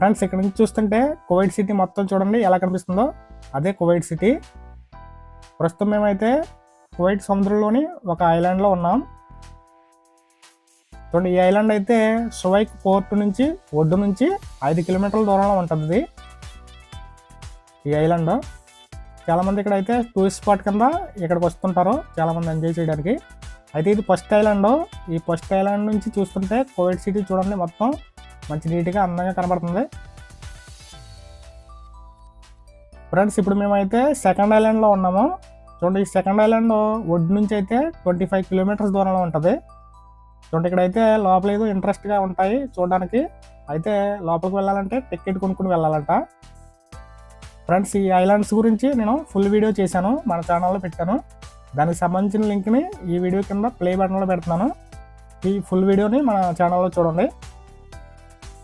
Friends ఇక్కడ నుంచి చూస్తుంటే కువైట్ సిటీ మొత్తం చూడండి ఎలా కనిపిస్తుందో. అదే కువైట్ సిటీ. ప్రస్తుతం మేమైతే కువైట్ సముద్రంలోని ఒక ఐలాండ్లో ఉన్నాం. చూడండి ఈ ఐలాండ్ అయితే సువైక్ పోర్ట్ నుంచి ఒడ్డు నుంచి ఐదు కిలోమీటర్ల దూరంలో ఉంటుంది. ఈ ఐలాండ్. చాలామంది ఇక్కడ అయితే టూరిస్ట్ స్పాట్ కింద ఇక్కడికి వస్తుంటారు. చాలామంది ఎంజాయ్ చేయడానికి. అయితే ఇది ఫస్ట్ ఐలాండ్. ఈ ఫస్ట్ ఐలాండ్ నుంచి చూస్తుంటే కోవిడ్ సిటీ చూడండి మొత్తం. మంచి నీట్గా అందంగా కనబడుతుంది. ఫ్రెండ్స్ ఇప్పుడు మేమైతే సెకండ్ ఐలాండ్లో ఉన్నాము. చూడండి ఈ సెకండ్ ఐలాండ్ ఒడ్డు నుంచి అయితే ట్వంటీ ఫైవ్ కిలోమీటర్స్ దూరంలో ఉంటుంది. చూడండి ఇక్కడైతే లోపల ఏదో ఇంట్రెస్ట్గా ఉంటాయి చూడడానికి. అయితే లోపలికి వెళ్ళాలంటే టికెట్ కొనుక్కుని వెళ్ళాలంట. ఫ్రెండ్స్ ఈ ఐలాండ్స్ గురించి నేను ఫుల్ వీడియో చేశాను మన ఛానల్లో పెట్టాను. దానికి సంబంధించిన లింక్ని ఈ వీడియో కింద ప్లే బటన్లో పెడుతున్నాను. ఈ ఫుల్ వీడియోని మన ఛానల్లో చూడండి.